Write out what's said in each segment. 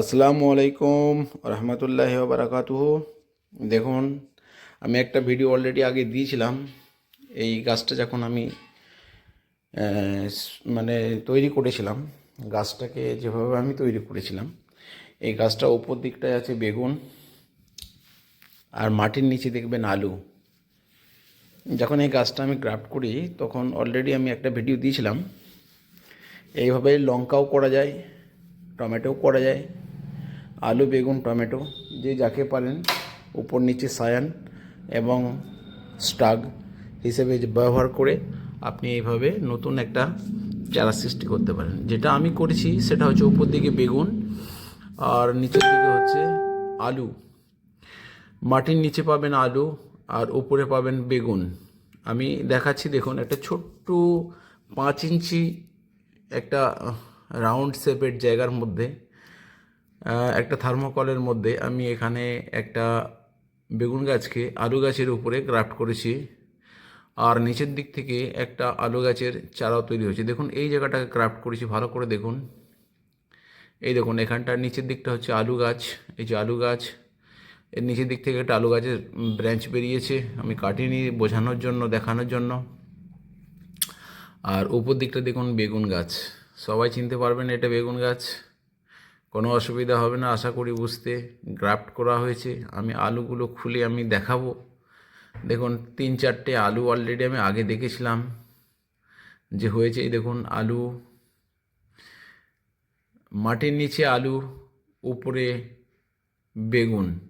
আসসালামু আলাইকুম রহমতুল্লাহ বারাকাতুহ। দেখুন, আমি একটা ভিডিও অলরেডি আগে দিয়েছিলাম। এই গাছটা যখন আমি মানে তৈরি করেছিলাম, গাছটাকে যেভাবে আমি তৈরি করেছিলাম, এই গাছটা উপর দিকটায় আছে বেগুন আর মাটির নিচে দেখবেন আলু। যখন এই গাছটা আমি গ্রাফট করি, তখন অলরেডি আমি একটা ভিডিও দিয়েছিলাম। এইভাবে লঙ্কাও করা যায়, টমেটোও করা যায়। আলু, বেগুন, টমেটো, যে যাকে পারেন উপর নিচে সায়ান এবং স্টাগ হিসেবে ব্যবহার করে আপনি এইভাবে নতুন একটা চারা সৃষ্টি করতে পারেন। যেটা আমি করেছি সেটা হচ্ছে উপর দিকে বেগুন আর নিচের দিকে হচ্ছে আলু। মাটির নিচে পাবেন আলু আর উপরে পাবেন বেগুন। আমি দেখাচ্ছি, দেখুন, একটা ছোট্ট পাঁচ ইঞ্চি একটা রাউন্ড শেপের জায়গার মধ্যে একটা থার্মোকলের মধ্যে আমি এখানে একটা বেগুন গাছকে আলু গাছের উপরে গ্রাফট করেছি। আর নিচের দিক থেকে একটা আলু গাছের চারাও তৈরি হয়েছে। দেখুন, এই জায়গাটাকে ক্রাফট করেছি, ভালো করে দেখুন। এই দেখুন, এখানটার নিচের দিকটা হচ্ছে আলু গাছ। এই যে আলু গাছ, এর নিচের দিক থেকে একটা আলু গাছের ব্রাঞ্চ বেরিয়েছে আমি কাটিনি বোঝানোর জন্য, দেখানোর জন্য। আর উপর দিকটা দেখুন, বেগুন গাছ। সবাই চিনতে পারবেন এটা বেগুন গাছ। কোনো অসুবিধা হবে না, আশা করি বুঝতে গ্রাফট করা হয়েছে। আমি আলুগুলো খুলে আমি দেখাবো। দেখুন, তিন চারটে আলু অলরেডি আমি আগে দেখেছিলাম যে হয়েছে এই দেখুন, আলু, মাটির নিচে আলু, উপরে বেগুন।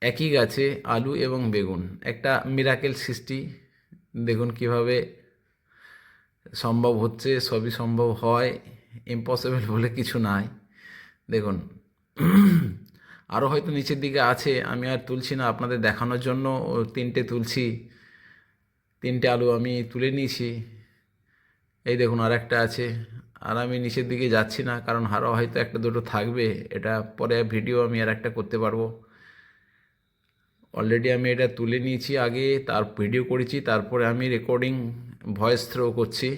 একই গাছে আলু এবং বেগুন। একটা মিরাকেল সৃষ্টি। দেখুন কীভাবে সম্ভব হচ্ছে, সবই সম্ভব হয় ইম্পসিবল বলে কিছু নাই। দেখুন আরও হয়তো নিচের দিকে আছে, আমি আর তুলছি না আপনাদের দেখানোর জন্য। তিনটে তুলছি, তিনটে আলু আমি তুলে নিয়েছি। এই দেখুন আর একটা আছে, আর আমি নিচের দিকে যাচ্ছি না, কারণ আরও হয়তো একটা দুটো থাকবে, এটা পরে ভিডিও আমি আর একটা করতে পারব। অলরেডি আমি এটা তুলে নিয়েছি আগে, তার ভিডিও করেছি, তারপরে আমি রেকর্ডিং ভয়েস থ্রো করছি।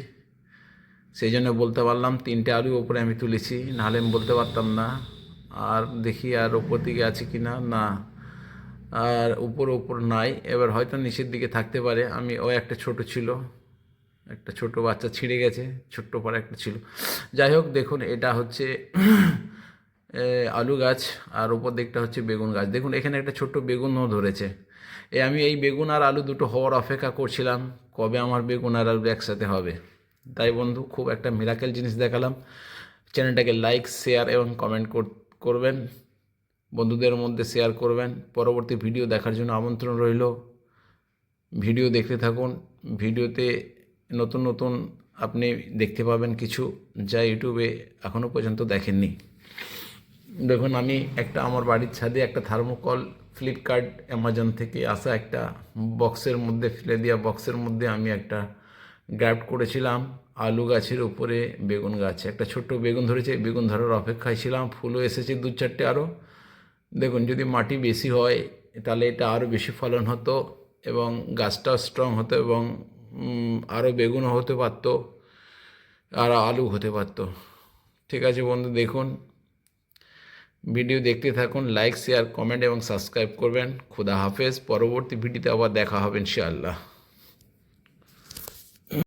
সেই জন্য বলতে পারলাম, তিনটে আলু ওপরে আমি তুলেছি, নাহলে আমি বলতে পারতাম না। আর দেখি আর ওপর দিকে আছে কি না? না। আর উপর উপর নাই। এবার হয়তো নিচের দিকে থাকতে পারে। আমি, ও একটা ছোট ছিল। একটা ছোট বাচ্চা ছিঁড়ে গেছে। ছোট্ট পরে একটা ছিল। যাই হোক, দেখুন, এটা হচ্ছে আলু গাছ। আর উপর দিকটা হচ্ছে বেগুন গাছ। দেখুন, এখানে একটা ছোট্ট বেগুনও ধরেছে। এ, আমি এই বেগুন আর আলু দুটো হওয়ার অপেক্ষা করছিলাম, কবে আমার বেগুন আর আলু একসাথে হবে। তাই বন্ধু, খুব একটা মিরাকেল জিনিস দেখালাম। চ্যানেলটাকে লাইক শেয়ার এবং কমেন্ট করবেন। বন্ধুদের মধ্যে শেয়ার করবেন। পরবর্তী ভিডিও দেখার জন্য আমন্ত্রণ রইল। ভিডিও দেখতে থাকুন। ভিডিওতে নতুন নতুন আপনি দেখতে পাবেন কিছু যা ইউটিউবে এখনও পর্যন্ত দেখেননি। দেখুন, আমি একটা আমার বাড়ির ছাদে একটা থার্মোকল ফ্লিপকার্ট অ্যামাজন থেকে আসা একটা বক্সের মধ্যে, ফেলে দেওয়া বক্সের মধ্যে আমি একটা গ্রাফট করেছিলাম, আলু গাছের উপরে বেগুন গাছ। একটা ছোট্ট বেগুন ধরেছে বেগুন ধরার অপেক্ষায় ছিলাম, ফুলও এসেছে দু চারটে আরও দেখুন, যদি মাটি বেশি হয়, তাহলে এটা আরও বেশি ফলন হতো এবং গাছটাও স্ট্রং হতো এবং আরও বেগুনও হতে পারতো, আর আলু হতে পারতো। ঠিক আছে বন্ধু, দেখুন। ভিডিও দেখতে থাকুন লাইক শেয়ার কমেন্ট এবং সাবস্ক্রাইব করবেন। খুদা হাফেজ, পরবর্তী ভিডিওতে আবার দেখা হবে ইনশাআল্লাহ।